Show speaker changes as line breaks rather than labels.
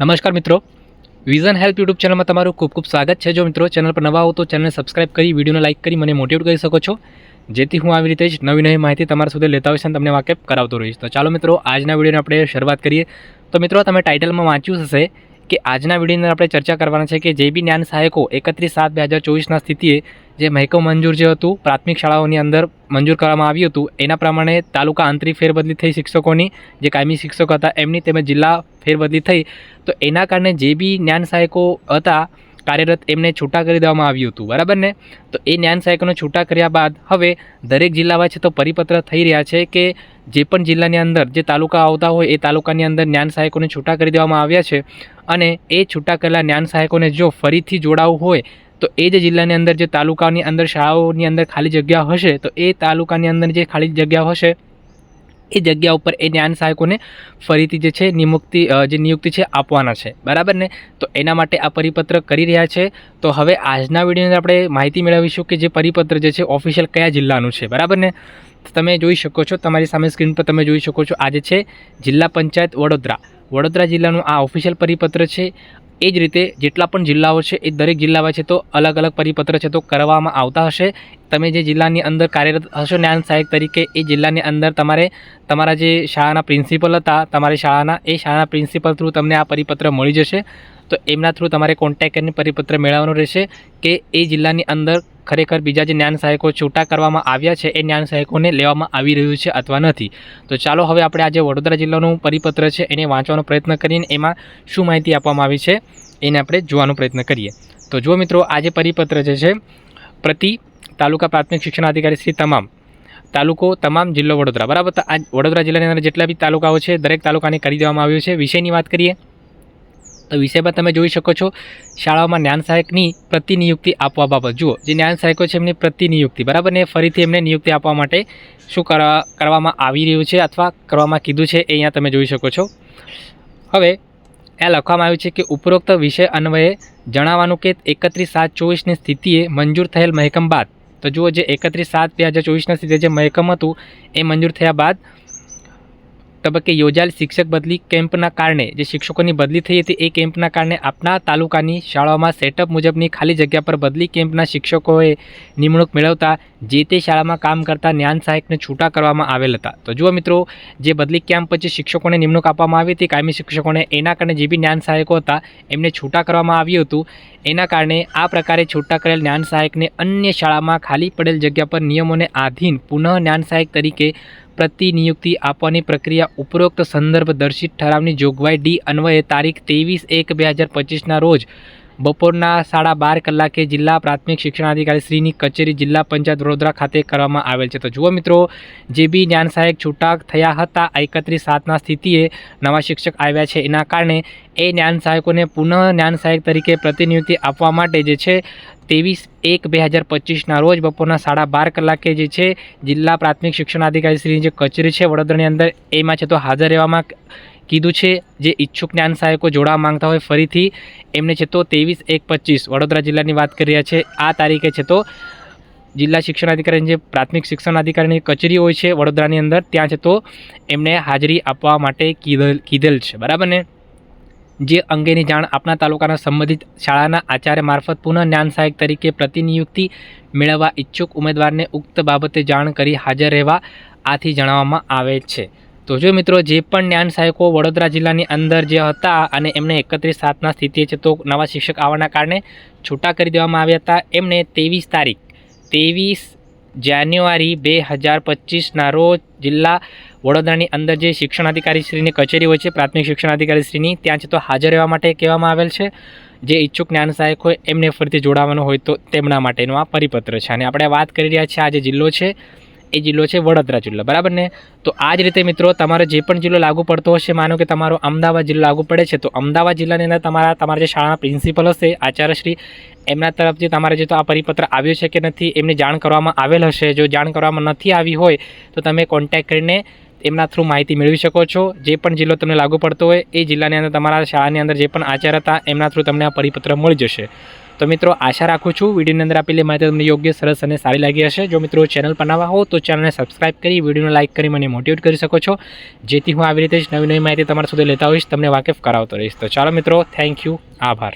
નમસ્કાર મિત્રો. Vision help YouTube ચેનલમાં તમારું ખૂબ ખૂબ સ્વાગત છે. જો મિત્રો ચેનલ પર નવા હો તો ચેનલને સબસ્ક્રાઇબ કરી, વિડીયોને લાઇક કરી, મને મોટિવેટ કરી શકો છો. જેથી હું આવી રીતે જ નવી નવી માહિતી તમારા સુધી લેતા હોઈશ અને તમને વાકેફ કરાવતો રહીશ. તો ચાલો મિત્રો, આજના વિડીયોને આપણે શરૂઆત કરીએ. તો મિત્રો, તમે ટાઇટલમાં વાંચ્યું હશે. કે આજના વિડીયોની આપણે ચર્ચા કરવાના છે કે જે બી જ્ઞાન સહાયકો એકત્રીસ સાત બે હજાર ચોવીસના સ્થિતિએ જે મહેકો મંજૂર જે હતું, પ્રાથમિક શાળાઓની અંદર મંજૂર કરવામાં આવ્યું હતું, એના પ્રમાણે તાલુકા આંતરિક ફેરબદલી થઈ શિક્ષકોની, જે કાયમી શિક્ષકો હતા, એમની તેમજ જિલ્લા ફેરબદલી થઈ. તો એના કારણે જે બી જ્ઞાન સહાયકો હતા કાર્યરત એમને છૂટા કરી દેવામાં આવ્યું હતું, બરાબર ને? તો એ જ્ઞાન સહાયકોને છૂટા કર્યા બાદ હવે દરેક જિલ્લામાં છે તો પરિપત્ર થઈ રહ્યા છે કે જે પણ જિલ્લાની અંદર જે તાલુકા આવતા હોય એ તાલુકાની અંદર જ્ઞાન સહાયકોને છૂટા કરી દેવામાં આવ્યા છે અને એ છૂટા કરેલા જ્ઞાન સહાયકોને જો ફરીથી જોડાવવું હોય તો એ જે જિલ્લાની અંદર જે તાલુકાની અંદર શાળાઓની અંદર ખાલી જગ્યા હશે તો એ તાલુકાની અંદર જે ખાલી જગ્યા હશે એ જગ્યા ઉપર એ જ્ઞાન સહાયકોને ફરીથી જે છે નિમુક્તિ જે નિયુક્તિ છે આપવાના છે. બરાબર ને? તો એના માટે આ પરિપત્ર કરી રહ્યા છે. તો હવે આજના વિડીયોની આપણે માહિતી મેળવીશું કે જે પરિપત્ર જે છે ઓફિશિયલ કયા જિલ્લાનું છે. બરાબર ને? તમે જોઈ શકો છો, તમારી સામે સ્ક્રીન પર તમે જોઈ શકો છો આજે છે જિલ્લા પંચાયત વડોદરા. વડોદરા જિલ્લાનું આ ઓફિશિયલ પરિપત્ર છે. એ જ રીતે જેટલા પણ જિલ્લાઓ છે, એ દરેક જિલ્લામાં છે, તો અલગ અલગ પરિપત્ર છે, તો કરવામાં આવતા હશે. તમે જે જિલ્લાની અંદર કાર્યરત હશો જ્ઞાન સહાયક તરીકે, એ જિલ્લાની અંદર તમારે, તમારા જે શાળાના પ્રિન્સિપલ હતા, તમારી શાળાના, એ શાળાના પ્રિન્સિપલ થ્રુ તમને આ પરિપત્ર મળી જશે. તો એમના થ્રુ તમારે કોન્ટેક્ટ કરીને પરિપત્ર મેળવવાનો રહેશે કે એ જિલ્લાની અંદર ખરેખર બીજા જે જ્ઞાન સહાયકો છૂટા કરવામાં આવ્યા છે, એ જ્ઞાન સહાયકોને લેવામાં આવી રહ્યું છે અથવા નથી. તો ચાલો હવે આપણે આજે વડોદરા જિલ્લાનું પરિપત્ર છે, એને વાંચવાનો પ્રયત્ન કરીને એમાં શું માહિતી આપવામાં આવી છે, એને આપણે જોવાનો પ્રયત્ન કરીએ. તો જુઓ મિત્રો, આ જે પરિપત્ર જે છે, પ્રતિ તાલુકા પ્રાથમિક શિક્ષણાધિકારી શ્રી તમામ, તાલુકો તમામ જિલ્લો વડોદરા. બરાબર? આ વડોદરા જિલ્લાની અંદર જેટલા બી તાલુકાઓ છે, દરેક તાલુકાને કરી દેવામાં આવ્યું છે. વિષયની વાત કરીએ તો વિષયમાં તમે જોઈ શકો છો, શાળાઓમાં જ્ઞાન સહાયકની પ્રતિનિયુક્તિ આપવા બાબત. જુઓ, જે જ્ઞાન સહાયકો છે એમની પ્રતિનિયુક્તિ, બરાબર? ને ફરીથી એમને નિયુક્તિ આપવા માટે શું કરવા, કરવામાં આવી રહ્યું છે અથવા કરવામાં કીધું છે એ અહીંયા તમે જોઈ શકો છો. હવે એ લખવામાં આવ્યું છે કે ઉપરોક્ત વિષય અન્વયે જણાવવાનું કે એકત્રીસ સાત ચોવીસની સ્થિતિએ મંજૂર થયેલ મહેકમ બાદ. તો જુઓ, જે એકત્રીસ સાત બે હજાર ચોવીસના સ્થિતિએ જે મહેકમ હતું, એ મંજૂર થયા બાદ તબક્કે યોજાયેલ શિક્ષક બદલી કેમ્પના કારણે જે શિક્ષકોની બદલી થઈ હતી એ કેમ્પના કારણે આપના તાલુકાની શાળાઓમાં સેટઅપ મુજબની ખાલી જગ્યા પર બદલી કેમ્પના શિક્ષકોએ નિમણૂક મેળવતા જે તે શાળામાં કામ કરતા જ્ઞાન સહાયકને છૂટા કરવામાં આવેલ હતા. તો જુઓ મિત્રો, જે બદલી કેમ્પ પછી શિક્ષકોને નિમણૂક આપવામાં આવી હતી, કાયમી શિક્ષકોને એના કારણે જે બી જ્ઞાન સહાયકો હતા, એમને છૂટા કરવામાં આવ્યું હતું. એના કારણે આ પ્રકારે છૂટા કરેલ જ્ઞાન સહાયકને અન્ય શાળામાં ખાલી પડેલ જગ્યા પર નિયમોને આધીન પુનઃ જ્ઞાન સહાયક તરીકે પ્રતિનિયુક્તિ આપવાની પ્રક્રિયા ઉપરોક્ત સંદર્ભ દર્શિત ઠરાવની જોગવાઈ ડી અન્વયે તારીખ ત્રેવીસ એક બે હજાર પચીસના રોજ બપોરના સાડા બાર કલાકે જિલ્લા પ્રાથમિક શિક્ષણાધિકારી શ્રીની કચેરી જિલ્લા પંચાયત વડોદરા ખાતે કરવામાં આવેલ છે. તો જુઓ મિત્રો, જે બી જ્ઞાન સહાયક છૂટા થયા હતા એકત્રીસ સાતના સ્થિતિએ નવા શિક્ષક આવ્યા છે. એના કારણે એ જ્ઞાન સહાયકોને પુનઃ જ્ઞાન સહાયક તરીકે પ્રતિનિયુક્તિ આપવા માટે જે છે, ત્રેવીસ એક બે હજાર પચીસના રોજ બપોરના સાડા બાર કલાકે જે છે, જિલ્લા પ્રાથમિક શિક્ષણાધિકારી શ્રીની જે કચેરી છે વડોદરાની અંદર, એમાં છે તો હાજર રહેવામાં કીધું છે, જે ઈચ્છુક જ્ઞાન સહાયકો જોડાવા માંગતા હોય ફરીથી, એમને છે તો ત્રેવીસ એક પચીસ. વડોદરા જિલ્લાની વાત કરી રહ્યા છે, આ તારીખે છે તો જિલ્લા શિક્ષણ અધિકારીની જે પ્રાથમિક શિક્ષણ અધિકારીની કચેરી હોય છે વડોદરાની અંદર, ત્યાં છે તો એમને હાજરી આપવા માટે કીધેલ કીધેલ છે. બરાબર ને? જે અંગેની જાણ આપના તાલુકાના સંબંધિત શાળાના આચાર્ય મારફત પુનઃ જ્ઞાન સહાયક તરીકે પ્રતિનિયુક્તિ મેળવવા ઈચ્છુક ઉમેદવારને ઉક્ત બાબતે જાણ કરી હાજર રહેવા આથી જણાવવામાં આવે છે. તો જો મિત્રો, જે પણ જ્ઞાન સહાયકો વડોદરા જિલ્લાની અંદર જે હતા અને એમને એકત્રીસ સાતના સ્થિતિએ છે, તો નવા શિક્ષક આવવાના કારણે છૂટા કરી દેવામાં આવ્યા હતા. એમને ત્રેવીસ તારીખ, ત્રેવીસ જાન્યુઆરી બે હજાર પચીસના રોજ જિલ્લા વડોદરાની અંદર જે શિક્ષણાધિકારીશ્રીની કચેરી હોય છે, પ્રાથમિક શિક્ષણાધિકારીશ્રીની, ત્યાં છે તો હાજર રહેવા માટે કહેવામાં આવેલ છે. જે ઈચ્છુક જ્ઞાન સહાયક હોય એમને ફરીથી જોડાવાનું હોય તો તેમના માટેનો આ પરિપત્ર છે. અને આપણે વાત કરી રહ્યા છીએ, આ જે જિલ્લો છે એ જિલ્લો છે વડોદરા જિલ્લો. બરાબર ને? તો આ જ રીતે મિત્રો તમારો જે પણ જિલ્લો લાગુ પડતો હશે, માનો કે તમારો અમદાવાદ જિલ્લો લાગુ પડે છે, તો અમદાવાદ જિલ્લાની અંદર તમારા તમારા જે શાળાના પ્રિન્સિપલ હશે, આચાર્યશ્રી, એમના તરફથી તમારે જે તો આ પરિપત્ર આવ્યો છે કે નથી, એમને જાણ કરવામાં આવેલ હશે. જો જાણ કરવામાં નથી આવી હોય, તો તમે કોન્ટેક્ટ કરીને એમના થ્રુ માહિતી મેળવી શકો છો. જે પણ જિલ્લો તમને લાગુ પડતો હોય, એ જિલ્લાની અંદર તમારા શાળાની અંદર જે પણ આચાર્ય હતા, એમના થ્રુ તમને આ પરિપત્ર મળી જશે. તો મિત્રો, આશા રાખું છું વિડીયોની અંદર આપેલી માહિતી તમને યોગ્ય, સરસ અને સારી લાગી હશે. જો મિત્રો ચેનલ પર નવા હો, તો ચેનલને સબસ્ક્રાઇબ કરી વિડીયોને લાઇક કરી મને મોટિવેટ કરી શકો છો. જેથી હું આવી રીતે જ નવી નવી માહિતી તમારા સુધી લેતા હોઈશ, તમને વાકેફ કરાવતો રહીશ. તો ચાલો મિત્રો, થેન્ક યુ, આભાર.